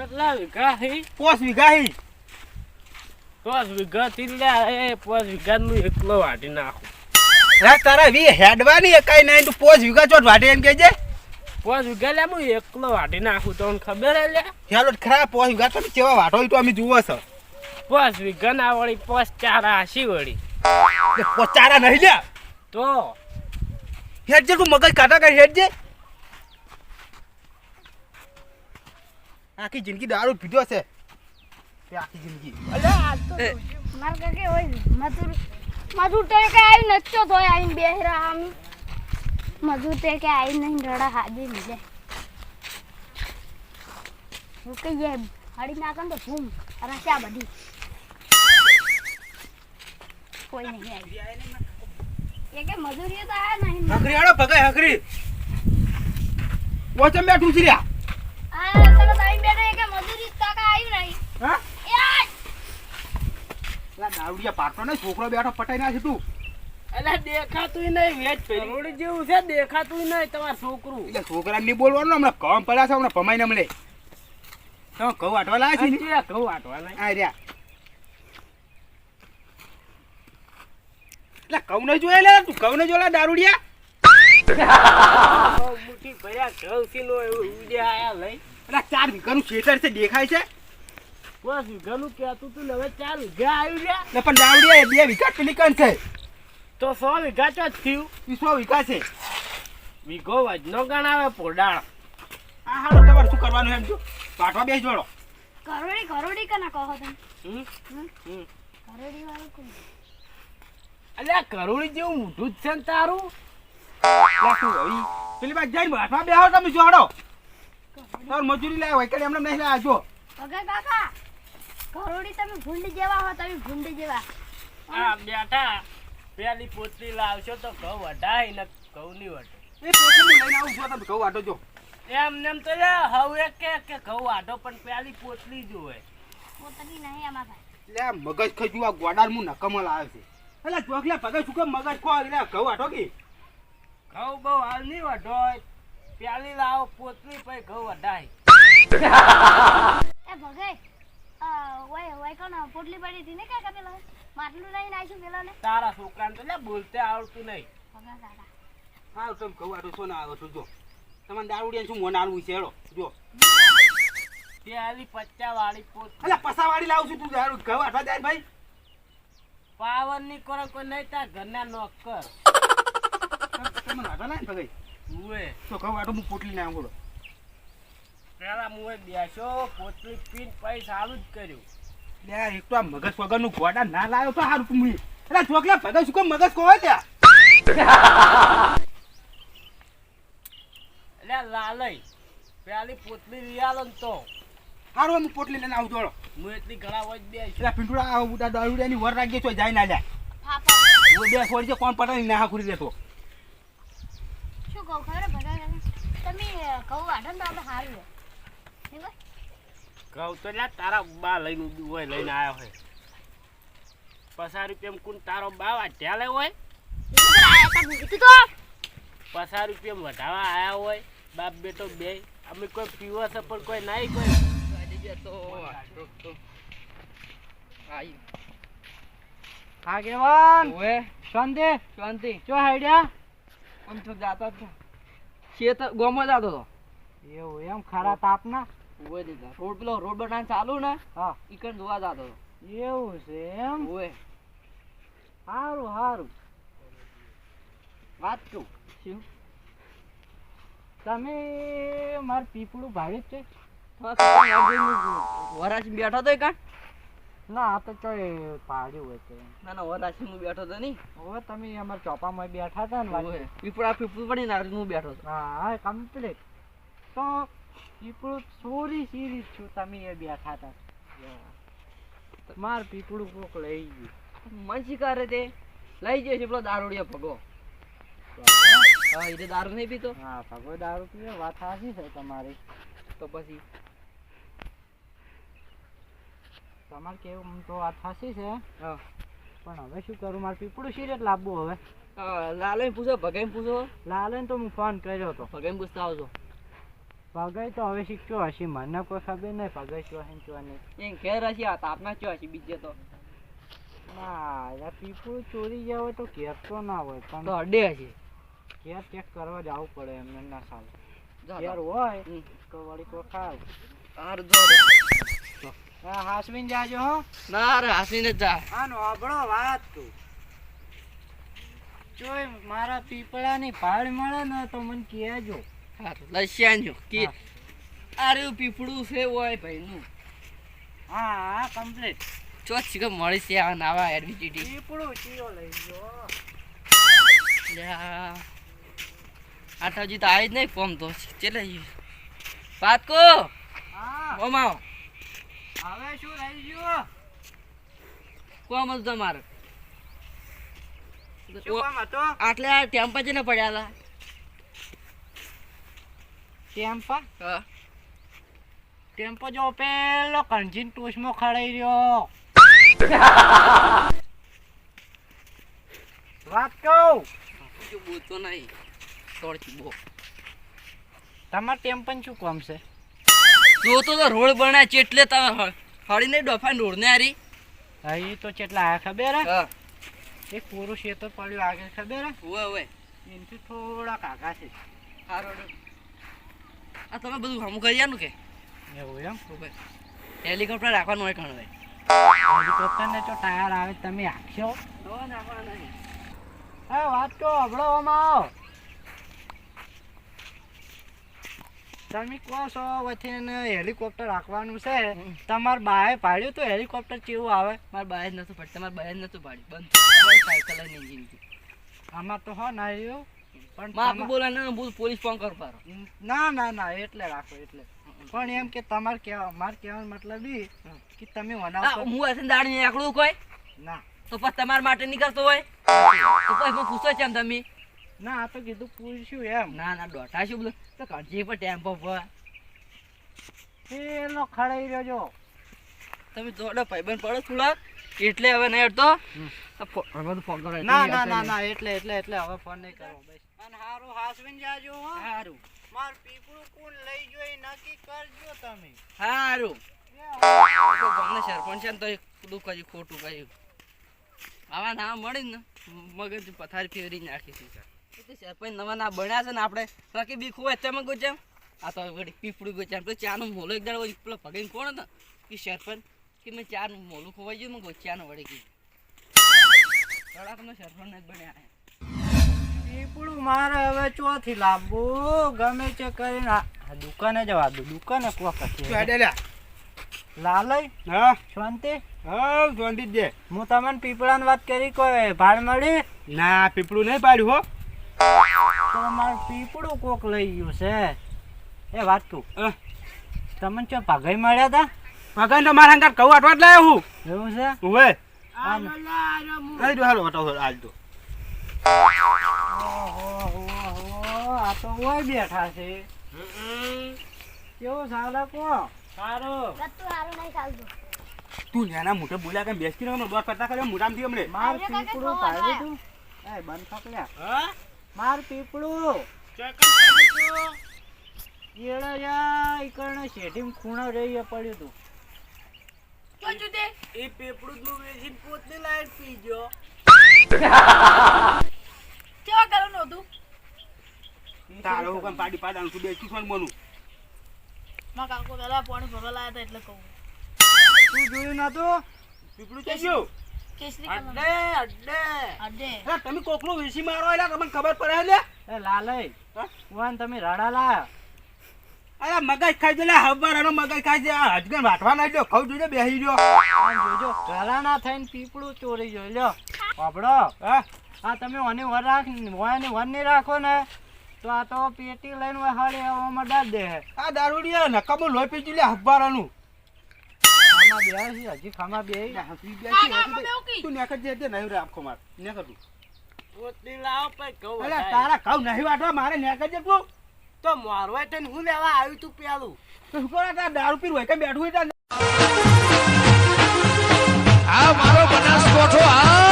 કેટલા વીઘા હી પોસ વીઘા હી પાંચ વીઘા થી એ પાંચ વીઘા નું એકલો વાટી નાખું. રા તારા વી હેડવાની એકાઈ નહીં તું પોસ વીઘા ચોટ વાટે એમ કેજે પોસ વીઘા લે હું એકલો વાટી નાખું તો ખબર હે લ્યા હેલો ખરા પોસ વીઘા તો કેવા વાટો તો અમે જુઓ છો. પાંચ વીઘા ના વળી પોસ ચારા હાસી વળી. એ પોચારા નહીં લ્યા. તો? હેડજે તું મગજ કાઢા કઈ હેડજે. આખી જિંદગી દારૂ પીધો છે. એ આખી જિંદગી. અલ્યા માર કાકે હોય મજૂર મજૂર તો કે આવી નચ્ચો તો આવીને બેહરા આમ. મજૂર તે કે આવી નહીં રડા હાજી લીધે હું કહીએ હળી નાખન તો ભૂમ રસ્યા બધી. કોઈ નહીં આવી એ કે મજૂરી તો આ નહીં હકરી હાડો ભગાય હકરી વોચમ બેઠું છે લ્યા. આ તરત આવીને બેઠો એ કે મજૂરી તો કાકા આવી નહીં હા એ આ! લા દારૂડિયા પાટો ને છોકરો બેઠો પટાઈ નાખી તું. દેખાતું નહીં વેચ કરોડી જેવું છે દેખાતું નહીં તમાર છોકરું. એટલે છોકરાને નહીં બોલવાનું હમણાં કામ પડ્યા છે હમણાં ભમાઈને મળે તમે કહું આટવા લાયા છે ને? હજી આ રહ્યા. એટલે કહું નહીં જોયે લે તું કહું નહીં દારૂડિયા? મુઠ્ઠી ભર્યા ઘઉં સીનો એવું ઉડ્યા આયા લઈ. એટલે ચાર વીઘાનું ખેતર છે દેખાય છે? પાંચ વીઘાનું કહેતું તું ને હવે ચાર વીઘા આવ્યું લ્યા એટલે પણ એ બે વીઘા પેલી કણ છે? તો સો વીઘા જ થયું. ઈ સો વીઘા છે. વીઘો વજનો ગણાવે પોડાળ આ હાલો તમારે શું કરવાનું એમ છો પાટવા બેસ જોડો. કરોડી કરોડી કના કહો તમે? હમ? હમ? હમ. કરોડી વાળું કોણ? અલ્યા કરોડી જેવું મોઢું જ છે ને તારું? પેલી બાજુ જઈને પાટવા બેહો તમે જોડો. તાર મજૂરી લાવ હોય કે એમને નહીં લાવ્યા જો. કાકા કરોડી તમે ભૂંડી જેવા હો તમે ભૂંડી જેવા. આ બેઠા પેલી પોતરી લાવશો તો ઘઉં વઢાય ને ઘઉં નહીં વઢે. એ પોતરી લઈને આવું છો તમે ઘઉં વાટો જો. એમ નેમ તો લે હવે કે કે ઘઉં વાટો પણ પેલી પોતલી જોવે પોતરી નહીં આમાં ભાઈ. લે મગજ ખજુ આ ગોડાર મુ નકમલ આવે છે. એટલે ચોકલે પગે શું મગજ ખો એટલે ઘઉં વાટો કે. ઘઉં બહુ હાલ નહીં વઢો પેલી લાવો પોતલી પછી ઘઉં વઢાય. એ ભગે ઓય ઓય કોણ? પોટલી પડી હતી ને કાકા પેલા? માટલું લઈને આવીશું પેલા ને તારા છોકરાને તો બોલતે આવડતું નહીં. હા તમે કહું છો ના આવે છું જો. તમારે દારૂડિયા શું મોન આલવું છે હેડો જો. પેલી પચ્ચા વાળી પોત એટલે લાવું છું તું દારૂ જાય ભાઈ. પાવરની કરો કોઈ નહીં તાર ઘરના નોક કર. તમે વાટવા લાય ને પગે ઉવે. તો કહું વાટો હું પોટલી ના આવું પેલા મુએ બેસો પોતલી પીન પછી સારું જ કર્યું. લે એક તો આ મગજ વગરનું ગોડા ના લાવ્યો તો સારું તું એટલે ચોકલે પગે શું મગજ કહો ત્યાં? એટલે લાલય પેલી પોતલી રિયાલો ને તો. સારું હું પોટલી લઈને આવું જોડો. હું એટલી ગળા વચ બેસ એટલે પિંટુડા આ ઉડા દારૂડિયાની વર રાખીએ છો જાય ના જાય. હું બે છોડી છે કોણ પટાની ના ખુરી દેતો શું કહું ખબર કાકા તમે કહું વાઢો ને તો આપણે કહું તો લા તારા બા લઈને હોય લઈને આવ્યો હોય. પચાસ રૂપિયા કુન તારો બા વાઢ્યા લે હોય? પસાર રૂપિયા વધાવા આયા હોય બાપ બેટો બે. અમે કોઈ પીવો છે પણ કોઈ નાઈ કોઈ. આગેવાન શાંતિ. શાંતિ. ચો હાઈડ્યા. આમ તો જાતા તો ખેત ગોમો જાતો તો એવું એમ ખરા તાપના? ઓય દીધા. રોડ પેલો રોડ બનાવવાનું ચાલુ ને હા. ઈકન જોવા જાતો એવું છે એમ? ઓય સારું સારું વાત કહું શું? તમે માર પીપળું ભાડ્યું છે? વરાશી બેઠો તો કાં ના આ તો ચોય પાડ્યું હોય છે ના ના વરાશી હું બેઠો તો નહીં. હવે તમે અમારા ચોપામાં બેઠા હતા ને. પીપળા પીપળું પડી ના હું બેઠો હતો હા હા કમ્પ્લીટ તો પીપળું ચોરી સીરી છું તમે એ બેઠા હતા માર પીપળું કોક લઈ ગયું. મન શિકારે તે. લઈ જશે પેલો દારૂડિયો ભગો. હા એ દારૂ નહીં પીતો. હા ભગો દારૂ પીવે વાત સાચી છે તમારી. તો પછી? તમારે કેવું તો વાત સાચી છે. હા. પણ હવે શું કરું મારે પીપળું સિરિયસ લાવવું હવે? લાલે પૂછો ભગાઈ પૂછો. લાલે તો હું ફોન કર્યો હતો. ભગાઈ પૂછતા આવજો. પગાઈ તો હવે શીખ્યો હશે મને કોઈ ખબર નહીં પગાઈ ચો હે ચો નહીં એમ ઘેર હશે આ તાપના ચો હશે બીજે તો. ના યાર પીપળું ચોરી હોય તો ઘેર તો ના હોય પણ તો અડે હશે. ઘેર ચેક કરવા જવું પડે એમને ના સાલ. ઘેર હોય તો વળી કોઈ ખાવ હારું, જો રે. જાજો હો. ના રે હાસીને જા આનો આબળો વાત તું. જોઈ મારા પીપળાની ભાળ મળે ને તો મને કહેજો. હારું લસ્યાન્યો કે હા. આર્યું પીપળું છે ઓય ભાઈનું. હા હા કમ્પ્લીટ ચો છીક મળી છે આ નાવા એડમિટીટી પીપળું ચીયો લઈ ગયો. આઠાજી તો આવી જ નહીં ફોર્મ તો. ચલે વાત કો. હા. ઓમાઓ હવે શું રહી ગયું? કોમ હતું તમારે? આટલે આ ટેમ્પા છે ને પડ્યા હતા. ટેમ્પા હા ટેમ્પો જો પેલો કણજીન ટોચમાં ખડાઈ રહ્યો વાત કહું જો બોલતો નહીં તોડથી બો તમાર ટેમ્પન શું કામ છે જોતો તો રોડ બન્યા છે એટલે તમે હળી નહીં ડોફા રોડ ને હારી હા એ તો કેટલા આયા ખબર હે એક પુરુષ એ તો પડ્યો આગળ ખબર હે હોય ઓવે એનથી થોડા કાકા છે હારો આ તમે બધું હમ કરી આનું કે? એવું એમ? હેલિકોપ્ટર રાખવાનું હોય ઘણું ભાઈ હેલિકોપ્ટર ને જો ટાયર આવે તમે આખશો હા. વાત તો હબળો આવો તમે કહો છો વચ્ચે હેલિકોપ્ટર રાખવાનું છે. તમારે બાએ પાડ્યું તો હેલિકોપ્ટર કેવું આવે? મારા બાય જ નથી પડતું તમારે બાય જ નતું પાડ્યું. બંધ. સાયકલ જ નહીં જિંદગી આમાં તો હો ના રહ્યું. પણ ને બોલ પોલીસ ફોન કર પારો ના ના ના એટલે રાખો એટલે. પણ એમ કે તમારે મારે કહેવાનો મતલબ ઈ કે તમે આ હું હશે દાડી એકલું કોઈ? ના. તો પછી તમારા માટે નહીં હોય? તો પછી છે એમ તમે? ના આ તો કીધું પૂછ્યું એમ. ના ના દોઢા શું બોલો તો પર ટેમ્પો પર પેલો ખડાઈ રહ્યો તમે દોડો ભાઈબંધ પડો થોડાક એટલે હવે નહીં હવે ફોન કરો ના ના ના ના એટલે એટલે એટલે હવે ફોન નહીં કરો બસ. અને હારું હાસવીન જાજો હો. સારું માર પીપળું કોણ લઈ જોઈ નક્કી કરજો તમે. હારું. ગામના સરપંચ છે ને તો ખોટું કહ્યું. આવા ના મળી ને મગજ પથારી ફેરવી નાખી છે સરપંચ નવા ના બન્યા છે ને આપણે બાકી બીખું હોય તેમાં ગોચામ. આ તો પીપળું ગોચામ. તો ચાનું મોલો એક દાડો પેલો ભગીને કોણ હતો? એ સરપંચ. કે મેં ચાર મોલું ખોવાઈ ગયું મેં ગોચ્યાનું વળી ગયું. ધડાકનો સરપંચ જ બન્યા. પીપળું મારે હવે ચોથી લાવવું ગમે છે કરીને દુકાને જવા દો દુકાને કોક લાલય? હા. શાંતિ? હા શાંતિ દે. હું તમને પીપળાની વાત કરી કોઈ ભાડ મળી? ના પીપળું નહીં પાડ્યું હો. તો મારું પીપળું કોક લઈ ગયું છે. એ વાત તું હા. તમને ચો પગાઈ મળ્યા હતા ભગવાન તો મારા હંકાર કહું આટવા જ લાયો હું. એવું છે? હવે આમ. લઈ દો હાલો વટાવો આજ તો આ તો ઓય બેઠા છે. કેવું ચાલે કો સારો. કતું હારું નહીં ચાલતું તું નાના મોટે બોલ્યા કે બેસતી રહો દોર કરતા કર્યો મોટામાંથી હમણે. માર પીપળું ખોવા તું એ બંધ માર પીપળું. કેળો યા ઈકણને શેઠીમાં ખૂણો રહી પડ્યું તું. એ પેપડું નું વેચીને પોતે લાઈટ પી ગયો. કેવા કરવાનું હતું? તારો હુકમ પાડી પાડાનું તું બેસી કોણ બનું માં કાકો પેલા પાણી ભરવા લાયા હતા એટલે કહું. તું જોયું નતું પીપળું થઈ ગયું કેસરી અડ્ડે અડ્ડે અડે તમે કોકનું વેચી મારો એટલે તમને ખબર પડે લે. એ લાલય વાન તમે રડા લાયા. અરે મગજ ખાઈ દે હવારનો મગજ ખાઈ દે હજગન વાટવા ના દો ખાવ જોજો બેસી ગયો. જોજો ઘણા ના થઈને પીપળું ચોરી જોઈ લ્યો. બાપડો હા? આ તમે ઓની વર રાખ ઓને વર નહીં રાખો ને તો આ તો પેટી લઈને હાડે આવામાં ડાલ દે. આ દારૂડિયા નકામો લોહી પી ગયું લે હવારનું ખામા બે છે હજી ખામા બે તું નેકર જે દે નહીં રાખો માર. નેકર તું તારા કહું નહીં વાટવા મારે નેકર જે તું. તો મારવા તને હું લેવા આવ્યું તું પેલું? તો શું કરે તાર દારૂ પીર હોય કે બેઠું હોય આ મારો બનાસકોઠો આ